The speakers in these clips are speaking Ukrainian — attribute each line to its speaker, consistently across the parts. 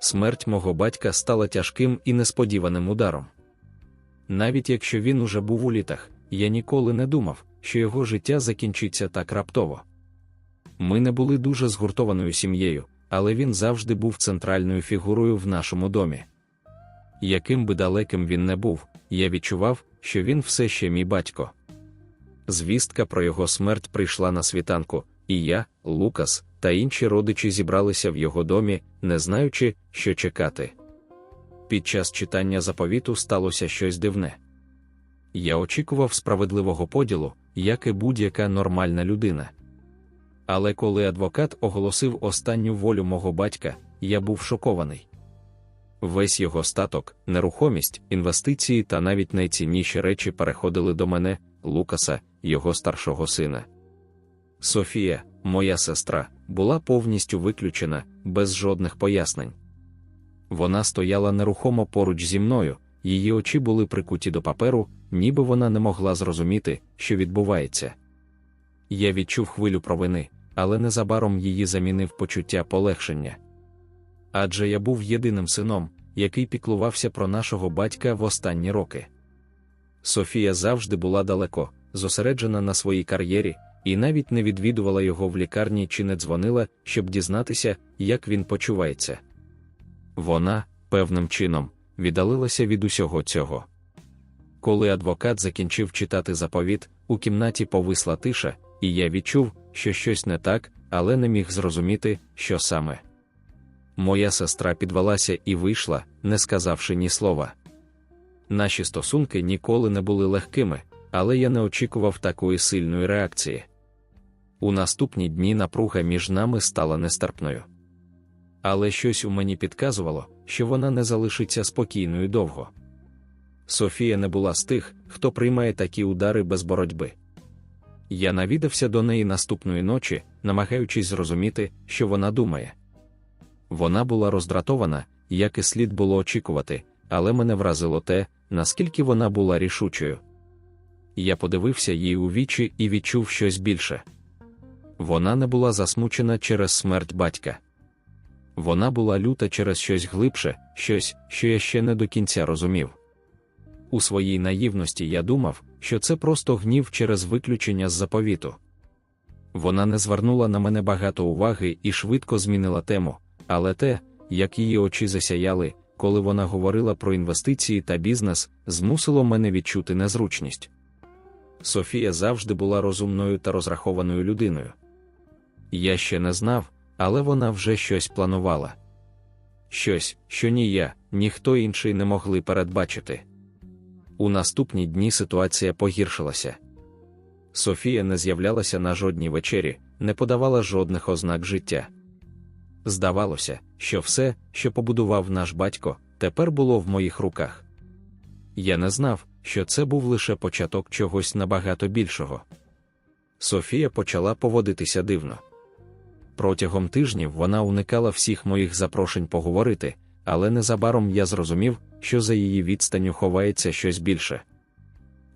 Speaker 1: смерть мого батька стала тяжким і несподіваним ударом. Навіть якщо він уже був у літах, я ніколи не думав, що його життя закінчиться так раптово. Ми не були дуже згуртованою сім'єю, але він завжди був центральною фігурою в нашому домі. Яким би далеким він не був, я відчував, що він все ще мій батько. Звістка про його смерть прийшла на світанку, і я, Лукас та інші родичі зібралися в його домі, не знаючи, що чекати. Під час читання заповіту сталося щось дивне. Я очікував справедливого поділу, як і будь-яка нормальна людина. Але коли адвокат оголосив останню волю мого батька, я був шокований. Весь його статок, нерухомість, інвестиції та навіть найцінніші речі переходили до мене, Лукаса, його старшого сина. Софія, моя сестра, була повністю виключена, без жодних пояснень. Вона стояла нерухомо поруч зі мною, її очі були прикуті до паперу, ніби вона не могла зрозуміти, що відбувається. Я відчув хвилю провини, але незабаром її замінив почуття полегшення. Адже я був єдиним сином, який піклувався про нашого батька в останні роки. Софія завжди була далеко, зосереджена на своїй кар'єрі, і навіть не відвідувала його в лікарні чи не дзвонила, щоб дізнатися, як він почувається. Вона, певним чином, віддалилася від усього цього. Коли адвокат закінчив читати заповіт, у кімнаті повисла тиша, і я відчув, що щось не так, але не міг зрозуміти, що саме. Моя сестра підвелася і вийшла, не сказавши ні слова. Наші стосунки ніколи не були легкими, але я не очікував такої сильної реакції. У наступні дні напруга між нами стала нестерпною. Але щось у мені підказувало, що вона не залишиться спокійною довго. Софія не була з тих, хто приймає такі удари без боротьби. Я навідався до неї наступної ночі, намагаючись зрозуміти, що вона думає. Вона була роздратована, як і слід було очікувати, але мене вразило те, наскільки вона була рішучою. Я подивився їй у вічі і відчув щось більше. Вона не була засмучена через смерть батька. Вона була люта через щось глибше, щось, що я ще не до кінця розумів. У своїй наївності я думав, що це просто гнів через виключення з заповіту. Вона не звернула на мене багато уваги і швидко змінила тему, але те, як її очі засяяли, коли вона говорила про інвестиції та бізнес, змусило мене відчути незручність. Софія завжди була розумною та розрахованою людиною. Я ще не знав, але вона вже щось планувала. Щось, що ні я, ні хто інший не могли передбачити. У наступні дні ситуація погіршилася. Софія не з'являлася на жодній вечері, не подавала жодних ознак життя. Здавалося, що все, що побудував наш батько, тепер було в моїх руках. Я не знав, що це був лише початок чогось набагато більшого. Софія почала поводитися дивно. Протягом тижнів вона уникала всіх моїх запрошень поговорити, але незабаром я зрозумів, що за її відстанню ховається щось більше.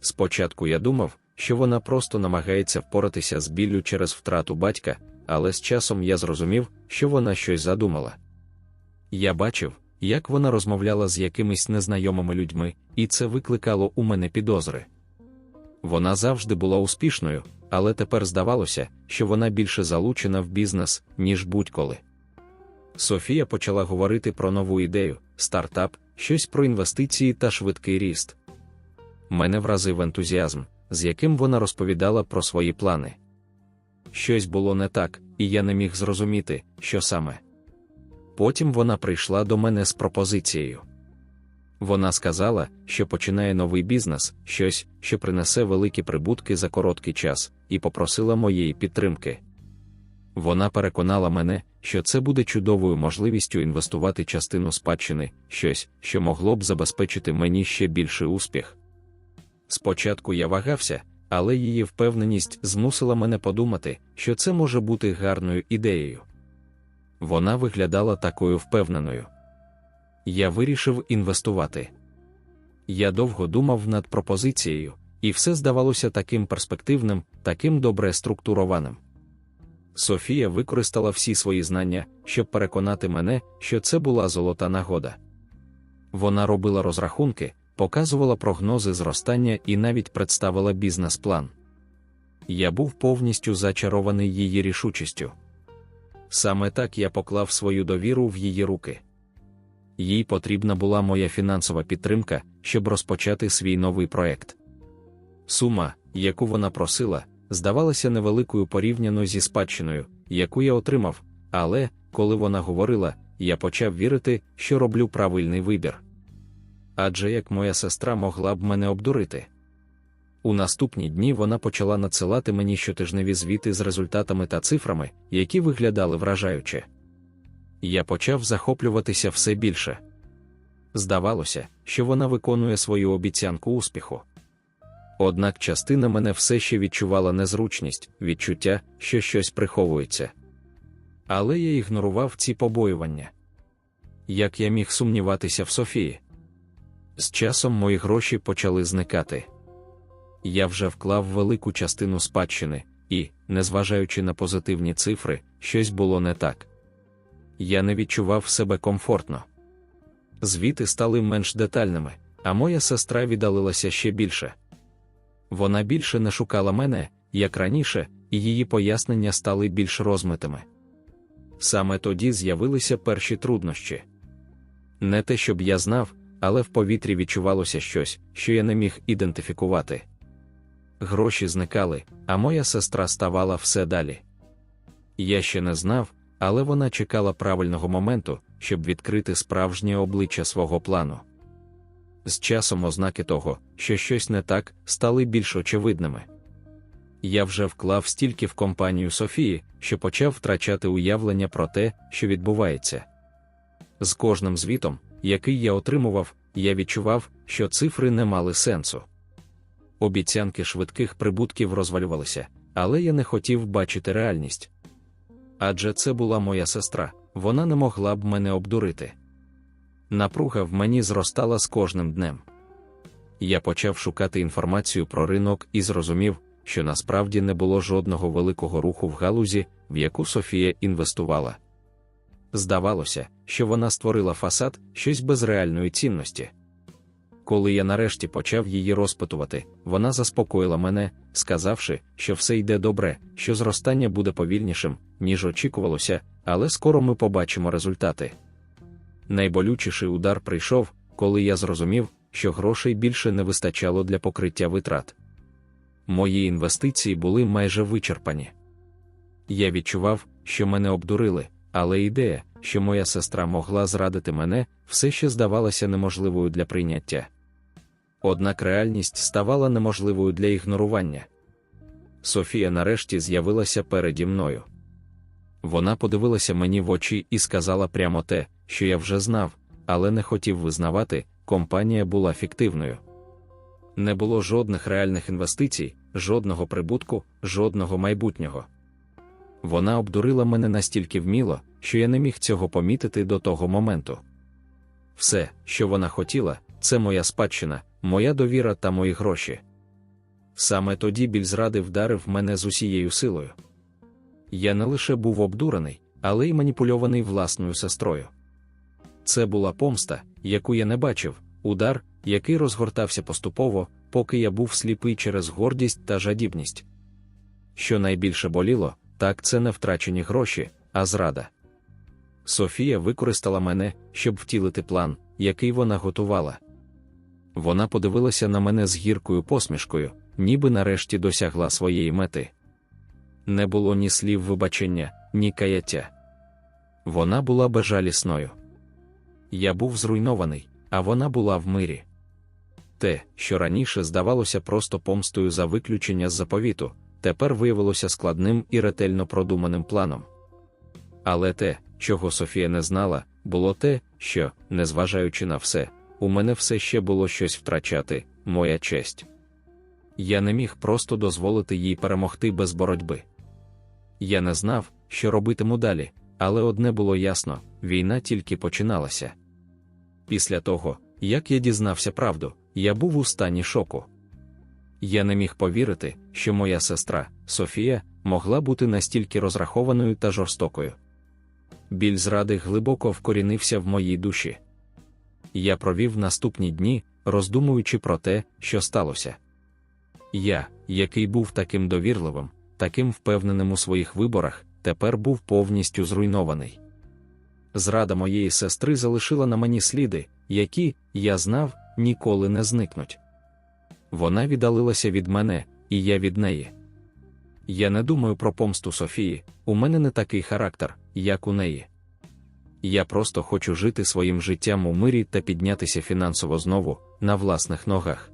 Speaker 1: Спочатку я думав, що вона просто намагається впоратися з біллю через втрату батька, але з часом я зрозумів, що вона щось задумала. Я бачив, як вона розмовляла з якимись незнайомими людьми, і це викликало у мене підозри. Вона завжди була успішною, але тепер здавалося, що вона більше залучена в бізнес, ніж будь-коли. Софія почала говорити про нову ідею, стартап, щось про інвестиції та швидкий ріст. Мене вразив ентузіазм, з яким вона розповідала про свої плани. Щось було не так, і я не міг зрозуміти, що саме. Потім вона прийшла до мене з пропозицією. Вона сказала, що починає новий бізнес, щось, що принесе великі прибутки за короткий час, і попросила моєї підтримки. Вона переконала мене, що це буде чудовою можливістю інвестувати частину спадщини, щось, що могло б забезпечити мені ще більший успіх. Спочатку я вагався, але її впевненість змусила мене подумати, що це може бути гарною ідеєю. Вона виглядала такою впевненою. Я вирішив інвестувати. Я довго думав над пропозицією, і все здавалося таким перспективним, таким добре структурованим. Софія використала всі свої знання, щоб переконати мене, що це була золота нагода. Вона робила розрахунки, показувала прогнози зростання і навіть представила бізнес-план. Я був повністю зачарований її рішучістю. Саме так я поклав свою довіру в її руки. Їй потрібна була моя фінансова підтримка, щоб розпочати свій новий проект. Сума, яку вона просила, здавалася невеликою порівняно зі спадщиною, яку я отримав, але, коли вона говорила, я почав вірити, що роблю правильний вибір. Адже як моя сестра могла б мене обдурити. У наступні дні вона почала надсилати мені щотижневі звіти з результатами та цифрами, які виглядали вражаюче. Я почав захоплюватися все більше. Здавалося, що вона виконує свою обіцянку успіху. Однак частина мене все ще відчувала незручність, відчуття, що щось приховується. Але я ігнорував ці побоювання. Як я міг сумніватися в Софії? З часом мої гроші почали зникати. Я вже вклав велику частину спадщини, і, незважаючи на позитивні цифри, щось було не так. Я не відчував себе комфортно. Звіти стали менш детальними, а моя сестра віддалилася ще більше. Вона більше не шукала мене, як раніше, і її пояснення стали більш розмитими. Саме тоді з'явилися перші труднощі. Не те, щоб я знав, але в повітрі відчувалося щось, що я не міг ідентифікувати. Гроші зникали, а моя сестра ставала все далі. Я ще не знав, але вона чекала правильного моменту, щоб відкрити справжнє обличчя свого плану. З часом ознаки того, що щось не так, стали більш очевидними. Я вже вклав стільки в компанію Софії, що почав втрачати уявлення про те, що відбувається. З кожним звітом, який я отримував, я відчував, що цифри не мали сенсу. Обіцянки швидких прибутків розвалювалися, але я не хотів бачити реальність. Адже це була моя сестра, вона не могла б мене обдурити. Напруга в мені зростала з кожним днем. Я почав шукати інформацію про ринок і зрозумів, що насправді не було жодного великого руху в галузі, в яку Софія інвестувала. Здавалося, що вона створила фасад щось без реальної цінності. Коли я нарешті почав її розпитувати, вона заспокоїла мене, сказавши, що все йде добре, що зростання буде повільнішим, ніж очікувалося, але скоро ми побачимо результати. Найболючіший удар прийшов, коли я зрозумів, що грошей більше не вистачало для покриття витрат. Мої інвестиції були майже вичерпані. Я відчував, що мене обдурили, але ідея, що моя сестра могла зрадити мене, все ще здавалася неможливою для прийняття. Однак реальність ставала неможливою для ігнорування. Софія нарешті з'явилася переді мною. Вона подивилася мені в очі і сказала прямо те, що я вже знав, але не хотів визнавати, компанія була фіктивною. Не було жодних реальних інвестицій, жодного прибутку, жодного майбутнього. Вона обдурила мене настільки вміло, що я не міг цього помітити до того моменту. Все, що вона хотіла, це моя спадщина, моя довіра та мої гроші. Саме тоді біль зради вдарив мене з усією силою. Я не лише був обдурений, але й маніпульований власною сестрою. Це була помста, яку я не бачив, удар, який розгортався поступово, поки я був сліпий через гордість та жадібність. Що найбільше боліло, так це не втрачені гроші, а зрада. Софія використала мене, щоб втілити план, який вона готувала. Вона подивилася на мене з гіркою посмішкою, ніби нарешті досягла своєї мети. Не було ні слів вибачення, ні каяття. Вона була безжалісною. Я був зруйнований, а вона була в мирі. Те, що раніше здавалося просто помстою за виключення з заповіту, тепер виявилося складним і ретельно продуманим планом. Але те, чого Софія не знала, було те, що, незважаючи на все, у мене все ще було щось втрачати, моя честь. Я не міг просто дозволити їй перемогти без боротьби. Я не знав, що робитиму далі, але одне було ясно: війна тільки починалася. Після того, як я дізнався правду, я був у стані шоку. Я не міг повірити, що моя сестра, Софія, могла бути настільки розрахованою та жорстокою. Біль зради глибоко вкорінився в моїй душі. Я провів наступні дні, роздумуючи про те, що сталося. Я, який був таким довірливим, таким впевненим у своїх виборах, тепер був повністю зруйнований. Зрада моєї сестри залишила на мені сліди, які, я знав, ніколи не зникнуть. Вона віддалилася від мене, і я від неї. Я не думаю про помсту Софії, у мене не такий характер, як у неї. Я просто хочу жити своїм життям у мирі та піднятися фінансово знову на власних ногах.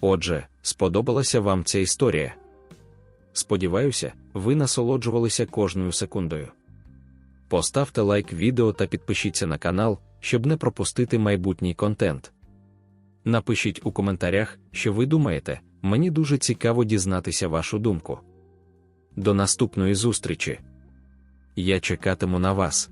Speaker 1: Отже, сподобалася вам ця історія. Сподіваюся, ви насолоджувалися кожною секундою. Поставте лайк відео та підпишіться на канал, щоб не пропустити майбутній контент. Напишіть у коментарях, що ви думаєте, мені дуже цікаво дізнатися вашу думку. До наступної зустрічі. Я чекатиму на вас.